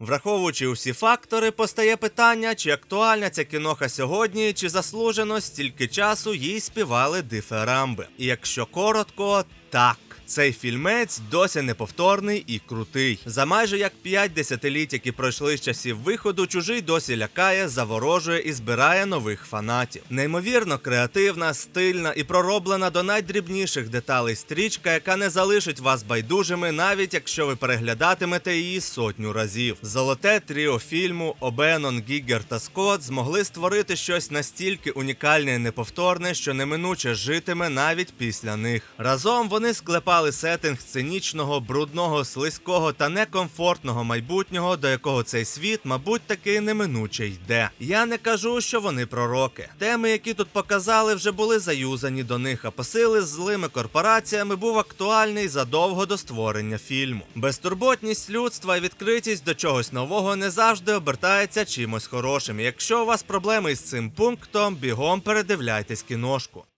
Враховуючи усі фактори, постає питання, чи актуальна ця кіноха сьогодні, чи заслужено стільки часу їй співали диферамби. І якщо коротко, так. Цей фільмець досі неповторний і крутий. За майже як 5 десятиліть, які пройшли з часів виходу, чужий досі лякає, заворожує і збирає нових фанатів. Неймовірно креативна, стильна і пророблена до найдрібніших деталей стрічка, яка не залишить вас байдужими, навіть якщо ви переглядатимете її сотню разів. Золоте тріо фільму Обенон, Гігер та Скотт змогли створити щось настільки унікальне і неповторне, що неминуче житиме навіть після них. Разом вони склепали сеттинг цинічного, брудного, слизького та некомфортного майбутнього, до якого цей світ, мабуть, таки неминуче йде. Я не кажу, що вони пророки. Теми, які тут показали, вже були заюзані до них, а посили з злими корпораціями був актуальний задовго до створення фільму. Безтурботність людства і відкритість до чогось нового не завжди обертається чимось хорошим. Якщо у вас проблеми із цим пунктом, бігом передивляйтесь кіношку.